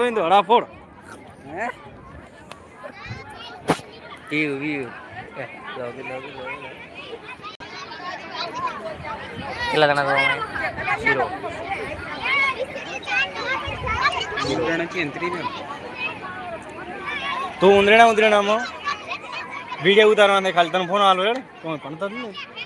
ગોવિંદો હડાફોડ હે view view લોગી લોગી લોગી કેટલા જણા જોવા ઝીરો તું ઉંદરેણા ઉંદરેણામાં વીડિયો ઉતારવાના ખાલી તને ફોન આલો હેડ કોઈ ભણતો જ નહીં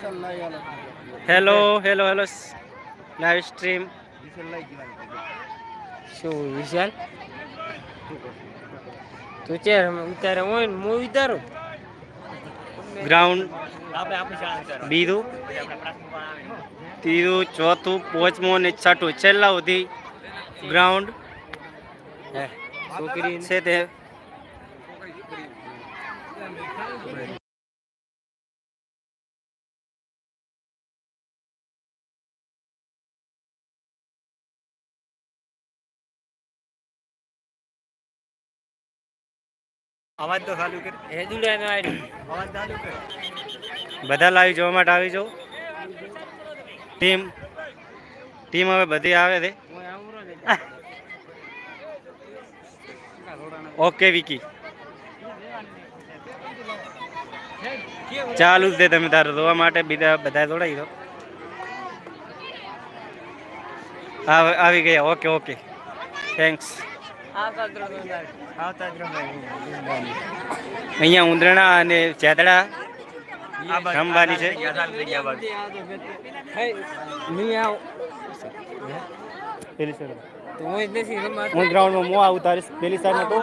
hello hello hello live stream શું વિશાલ? તું છે ઉતારે હોય ને હું ઉતારું ગ્રાઉન્ડ બીજું? ત્રીજું ચોથું પાંચમું અને છઠ્ઠું. છેલ્લા સુધી ગ્રાઉન્ડ હે છોકરી છે તે. અવાજ તો ચાલુ કર. હે મે અવાજ ચાલુ કર. બધા લાવી જોવા માટે આવી જાવ ટીમ ટીમ હવે બધી આવે છે. ઓકે વિકી. ચાલુ જ છે તમે તારે જોવા માટે બીજા બધા જોડાઈ દો આવ- આવી ગયા. Okay okay. થેન્ક્સ અહીંયા ઉંદરણા અને ચેતડા રમવાની છે. નહીં આવ. પેલી સાઈડ તો હું ગ્રાઉન્ડમાં હું આવું તારી પેલી સાઈડ તો.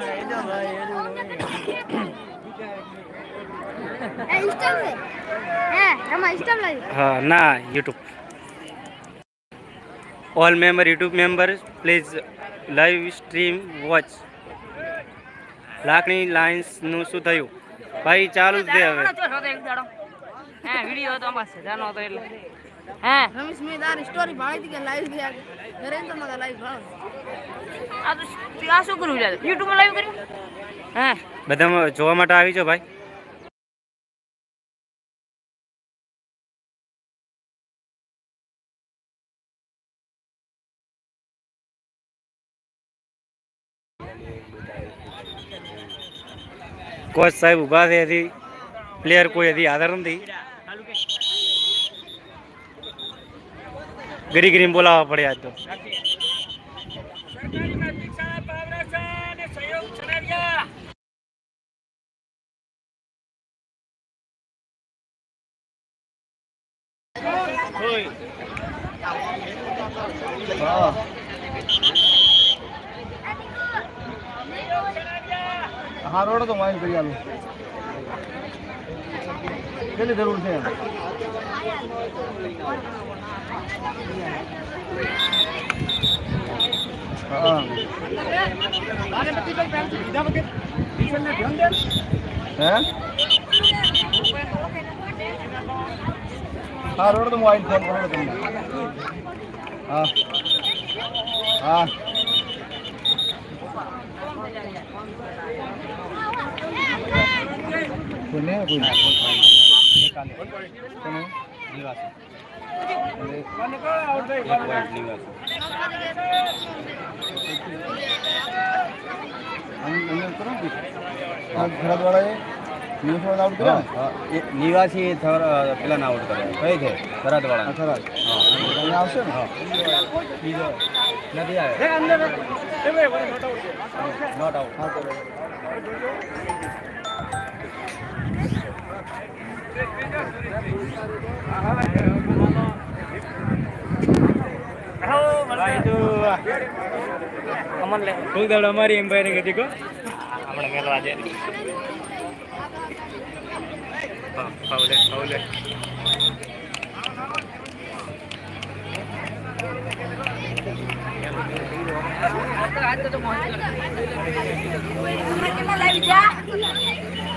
હા ના YouTube. All member YouTube member please live stream watch. લાકડી લાઇન્સનું શું થયું? ભાઈ ચાલુ જ દે હવે. હે વિડિયો તો અમાર જાનો તો એટલે. હે? રમેશ મે તારી સ્ટોરી ભાળી કે લાઈવ દે લાઈવ ભાળ. આ તો આ શું માં લાઈવ કર્યું? હે? બધા જોવા માટે આવી છો ભાઈ? કોચ સાહેબ ઊભા છે હજી. પ્લેયર કોઈ હજી હાજર નથી. ગરી ગરીમ બોલાવવા પડે આજ તો. હા રોડ તો માઇન કરી આલું કેટલી જરૂર છે હા. રોડ તો મોબાઈલ ફોન કરો તમને. હા. હા. કોને કોઈ કોને? ખરાદવાળાએ ન્યૂઝ વાળા આઉટ કર્યા? ને નિવાસી પેલા ના આઉટ કરે કઈ છે? ખરા આવશે ને? નથી આવે નોટ આઉટ હા તો અમન લે કોઈ દાડો અમારી એમ ભાઈ કીધી કો આપણે મેલવા દે ફાઉલે ફાઉલે કેટલા લાઈવ જા તમાર નથી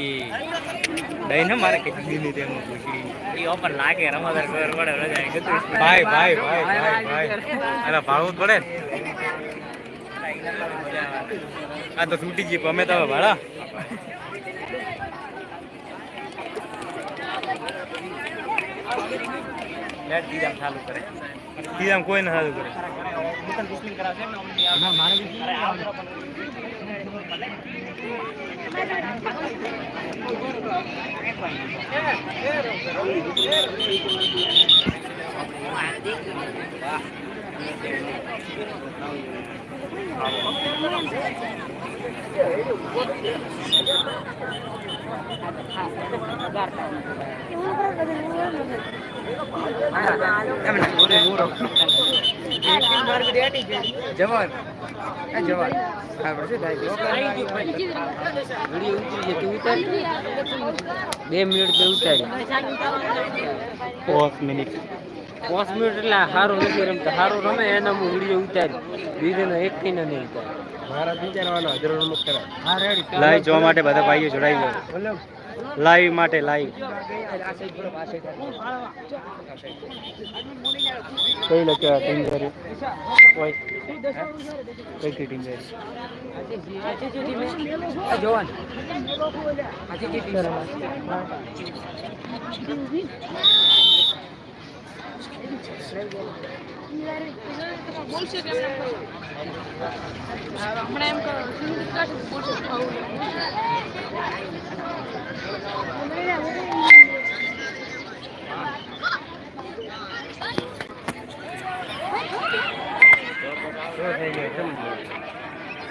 ઈ દઈ ને મારે કેટલી દીધી તેમ પૂછી. એ ઓપન લાગે રમાદાર ખબર પડે રજા કીધું ભાઈ ભાઈ ભાઈ ભાઈ ભાઈ. અરે ભાડું પડે આ તો તૂટી ગઈ અમે તો ભાડા. નેટ દીદામ ચાલુ કરે. દીદામ કોઈ ના ચાલુ કરે. જવાન આ જવાન. ઉતાર બે મિનિટ બે ઉતારી. પાંચ મિનિટ. પાંચ મિનિટ એટલે સારું નથી રમતા. સારું રમે એના હું વીડિયો ઉતારી. બીજાનો એક થઈને નહીં ઉતારી. મારા વિચારવાનો હજારો રમત કરાય. હા લાઈવ જોવા માટે બધા ભાઈઓ જોડાઈ જાવ લાઈવ માટે લાઈવ. કઈ લખ્યા ટીમ કરી? કોઈ કઈ કઈ ટીમ કરી? જવાન. બોલશે કે હમણાં એમ કરો હિન્દી ક્લાસ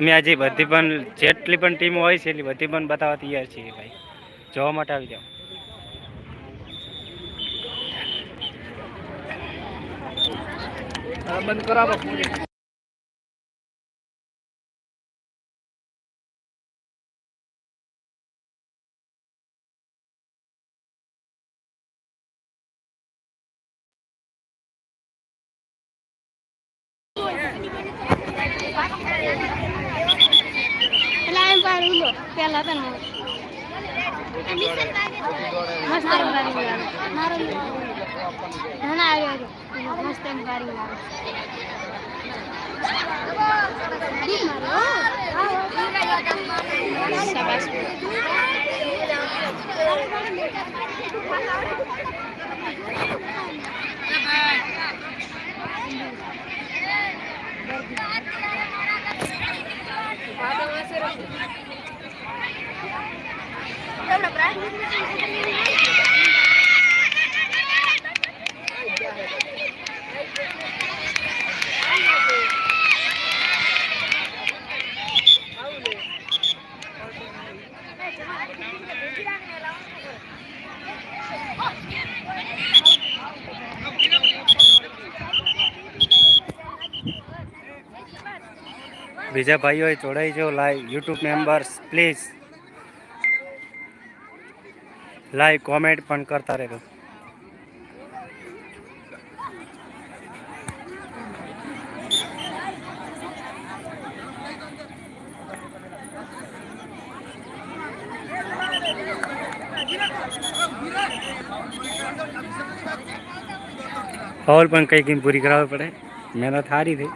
મેં આજે બધી પણ, જેટલી પણ ટીમ હોય છે એટલી બધી પણ બતાવવા તૈયાર છીએ ભાઈ. જોવા માટે આવી જાઓ. બંધ કરાવો. પેલા એમ પાડી લો પેલા હતા ને મસ્ત પાડી મારો મસ્ત આવ્યો મસ્ત પાડી શાબાશ બીજા ભાઈઓએ જોડાઈ જો live YouTube members please live comment પણ કરતા રહેજો ફોલ પણ કઈ ગેમ પૂરી કરાવવી પડે મહેનત સારી થઈ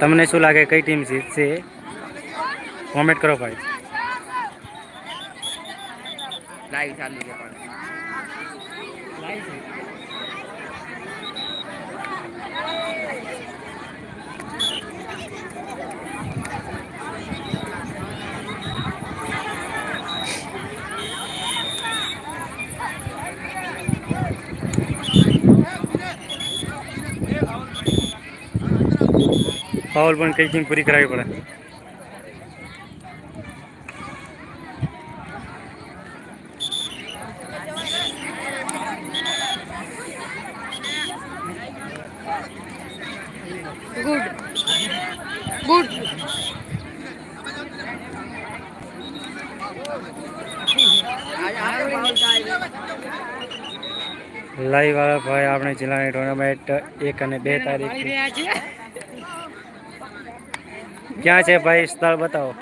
તમને શું લાગે કઈ ટીમ જીતશે? કોમેન્ટ કરો ભાઈ. લાઈવ ચાલુ છે પણ. ફાઉલ પણ કઈ પૂરી કરાવવી પડે. ગુડ ગુડ લાઈવ વાળા ભાઈ આપણે જિલ્લાની ટુર્નામેન્ટ એક અને બે તારીખ ક્યાં છે ભાઈ? સ્થળ બતાવો.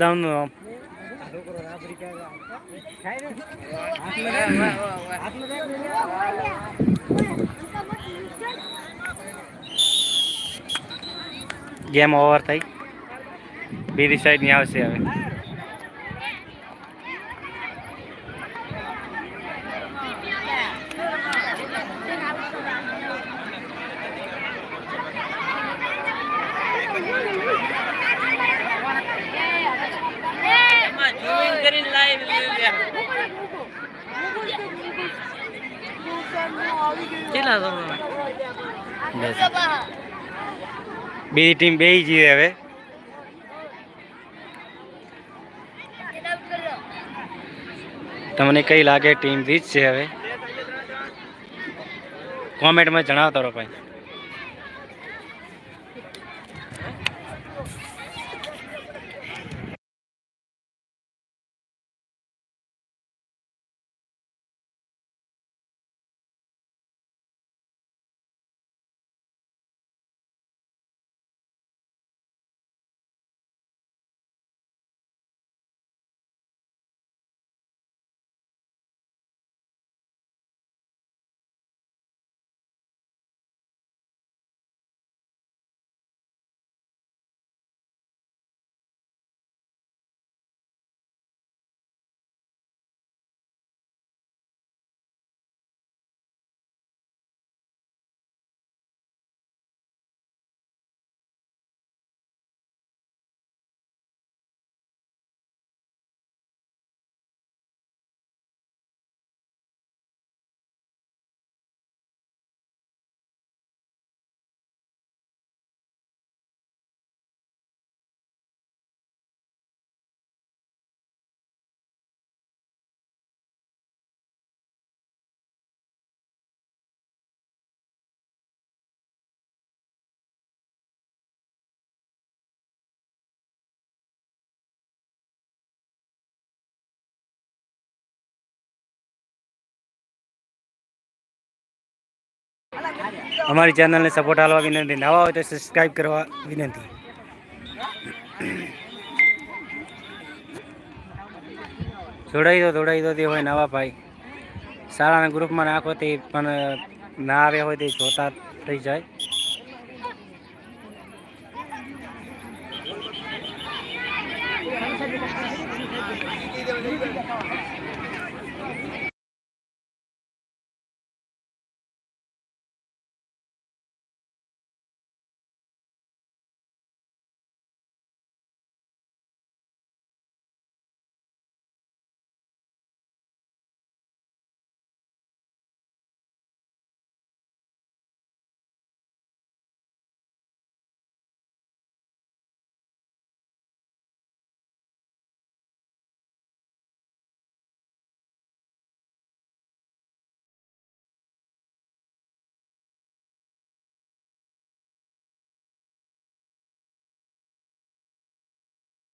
નામ ગેમ ઓવર થઈ. બીજી સાઈડની આવશે હવે. બીજી ટીમ બે જીતે હવે. તમને કઈ લાગે ટીમ જીતશે હવે? કોમેન્ટમાં જણાવતા રહો ભાઈ. અમારી ચેનલને સપોર્ટ આપવા વિનંતી. નવા હોય તો સબસ્ક્રાઈબ કરવા વિનંતી. જોડાઈ દો જોડાઈ દો, તે હોય નવા ભાઈ. શાળાના ગ્રુપમાં નાખો તે પણ ના આવ્યા હોય તે જોતા થઈ જાય.